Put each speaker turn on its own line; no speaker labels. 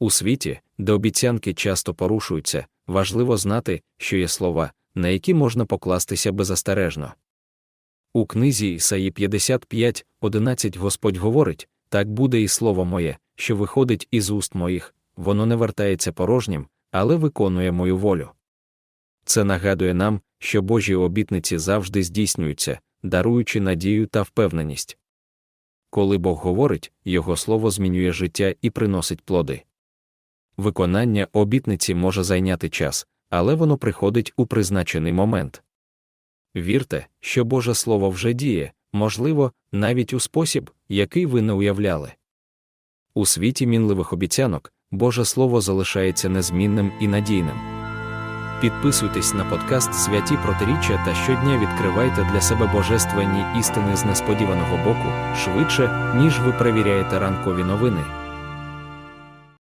У світі, де обіцянки часто порушуються, важливо знати, що є слова, на які можна покластися беззастережно. У книзі Ісаї 55, 11 Господь говорить: так буде і слово моє, що виходить із уст моїх, воно не вертається порожнім, але виконує мою волю. Це нагадує нам, що Божі обітниці завжди здійснюються, даруючи надію та впевненість. Коли Бог говорить, Його слово змінює життя і приносить плоди. Виконання обітниці може зайняти час, але воно приходить у призначений момент. Вірте, що Боже Слово вже діє, можливо, навіть у спосіб, який ви не уявляли. У світі мінливих обіцянок Боже Слово залишається незмінним і надійним. Підписуйтесь на подкаст Святі Протиріччя та щодня відкривайте для себе божественні істини з несподіваного боку швидше, ніж ви перевіряєте ранкові новини.